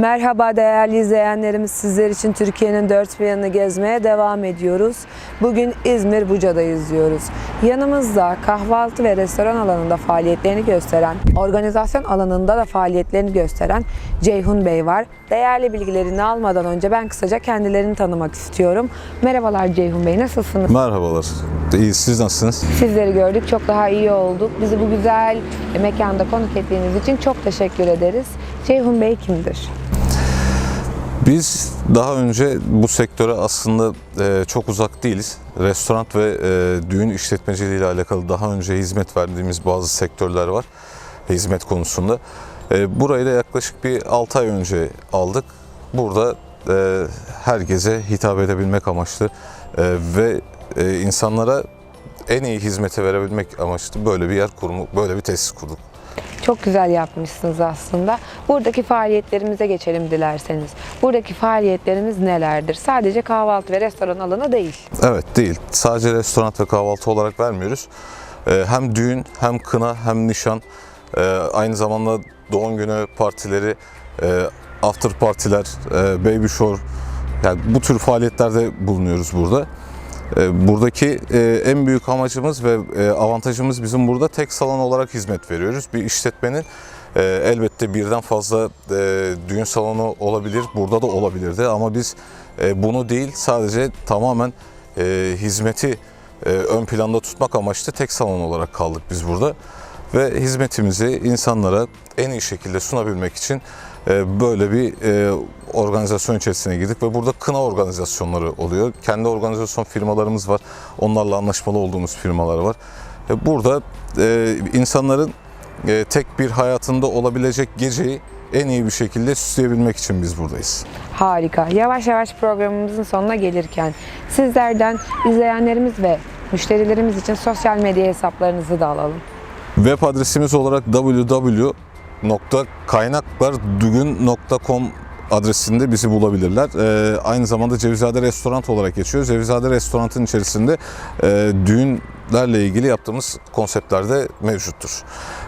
Merhaba değerli izleyenlerimiz. Sizler için Türkiye'nin dört bir yanını gezmeye devam ediyoruz. Bugün İzmir Buca'da izliyoruz. Yanımızda kahvaltı ve restoran alanında faaliyetlerini gösteren, organizasyon alanında da faaliyetlerini gösteren Ceyhun Bey var. Değerli bilgilerini almadan önce ben kısaca kendilerini tanımak istiyorum. Merhabalar Ceyhun Bey, nasılsınız? Merhabalar. İyi, siz nasılsınız? Sizleri gördük, çok daha iyi olduk. Bizi bu güzel mekanda konuk ettiğiniz için çok teşekkür ederiz. Ceyhun Bey kimdir? Biz daha önce bu sektöre aslında e, çok uzak değiliz. Restoran ve e, düğün işletmeciliği ile alakalı daha önce hizmet verdiğimiz bazı sektörler var hizmet konusunda. E, burayı da yaklaşık bir 6 ay önce aldık. Burada e, herkese hitap edebilmek amaçlı e, ve e, insanlara en iyi hizmeti verebilmek amaçlı böyle bir yer kurumu, böyle bir tesis kurduk. Çok güzel yapmışsınız aslında. Buradaki faaliyetlerimize geçelim dilerseniz. Buradaki faaliyetlerimiz nelerdir? Sadece kahvaltı ve restoran alanı değil. Evet değil. Sadece restoran ve kahvaltı olarak vermiyoruz. Ee, hem düğün hem kına hem nişan e, aynı zamanda doğum günü partileri, e, after partiler, e, baby shower yani bu tür faaliyetlerde bulunuyoruz burada. E, Buradaki e, en büyük amacımız ve e, avantajımız bizim burada tek salon olarak hizmet veriyoruz. Bir işletmenin elbette birden fazla düğün salonu olabilir, burada da olabilirdi ama biz bunu değil sadece tamamen hizmeti ön planda tutmak amaçlı tek salon olarak kaldık biz burada. Ve hizmetimizi insanlara en iyi şekilde sunabilmek için e, böyle bir e, organizasyon içerisine girdik ve burada kına organizasyonları oluyor. Kendi organizasyon firmalarımız var. Onlarla anlaşmalı olduğumuz firmalar var. E, Burada insanların tek bir hayatında olabilecek geceyi en iyi bir şekilde süsleyebilmek için biz buradayız. Harika. Yavaş yavaş programımızın sonuna gelirken sizlerden izleyenlerimiz ve müşterilerimiz için sosyal medya hesaplarınızı da alalım. Web adresimiz olarak www.kaynaklardügün.com adresinde bizi bulabilirler. Ee, aynı zamanda Cevizade Restoran olarak geçiyor. Cevizade Restoran'ın içerisinde e, düğünlerle ilgili yaptığımız konseptler de mevcuttur.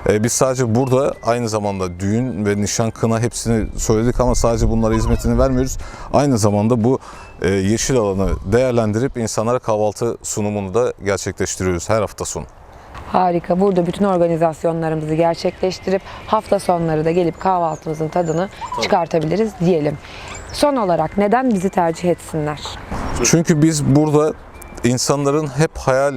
Ee, biz sadece burada aynı zamanda düğün ve nişan kına hepsini söyledik ama sadece bunlara hizmetini vermiyoruz. Aynı zamanda bu e, yeşil alanı değerlendirip insanlara kahvaltı sunumunu da gerçekleştiriyoruz her hafta sonu. Harika. Burada bütün organizasyonlarımızı gerçekleştirip hafta sonları da gelip kahvaltımızın tadını çıkartabiliriz diyelim. Son olarak neden bizi tercih etsinler? Çünkü biz burada insanların hep hayal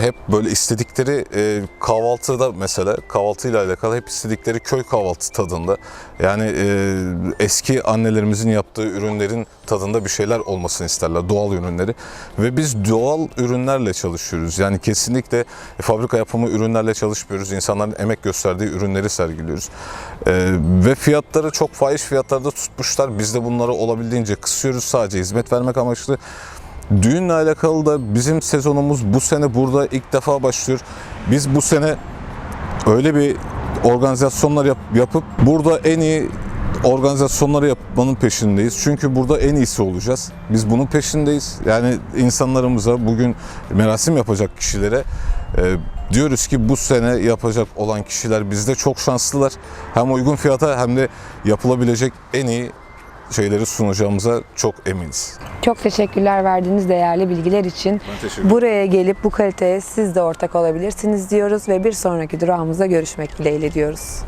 hep böyle istedikleri e, kahvaltıda mesela kahvaltıyla alakalı hep istedikleri köy kahvaltı tadında. Yani e, eski annelerimizin yaptığı ürünlerin tadında bir şeyler olmasını isterler doğal ürünleri. Ve biz doğal ürünlerle çalışıyoruz. Yani kesinlikle fabrika yapımı ürünlerle çalışmıyoruz. İnsanların emek gösterdiği ürünleri sergiliyoruz. E, ve fiyatları çok fahiş fiyatlarda tutmuşlar. Biz de bunları olabildiğince kısıyoruz. Sadece hizmet vermek amaçlı Düğünle alakalı da bizim sezonumuz bu sene burada ilk defa başlıyor. Biz bu sene öyle bir organizasyonlar yap- yapıp burada en iyi organizasyonları yapmanın peşindeyiz. Çünkü burada en iyisi olacağız. Biz bunun peşindeyiz. Yani insanlarımıza bugün merasim yapacak kişilere e, diyoruz ki bu sene yapacak olan kişiler bizde çok şanslılar. Hem uygun fiyata hem de yapılabilecek en iyi şeyleri sunacağımıza çok eminiz. Çok teşekkürler verdiğiniz değerli bilgiler için. Buraya gelip bu kaliteye siz de ortak olabilirsiniz diyoruz ve bir sonraki durağımızda görüşmek dileğiyle diyoruz.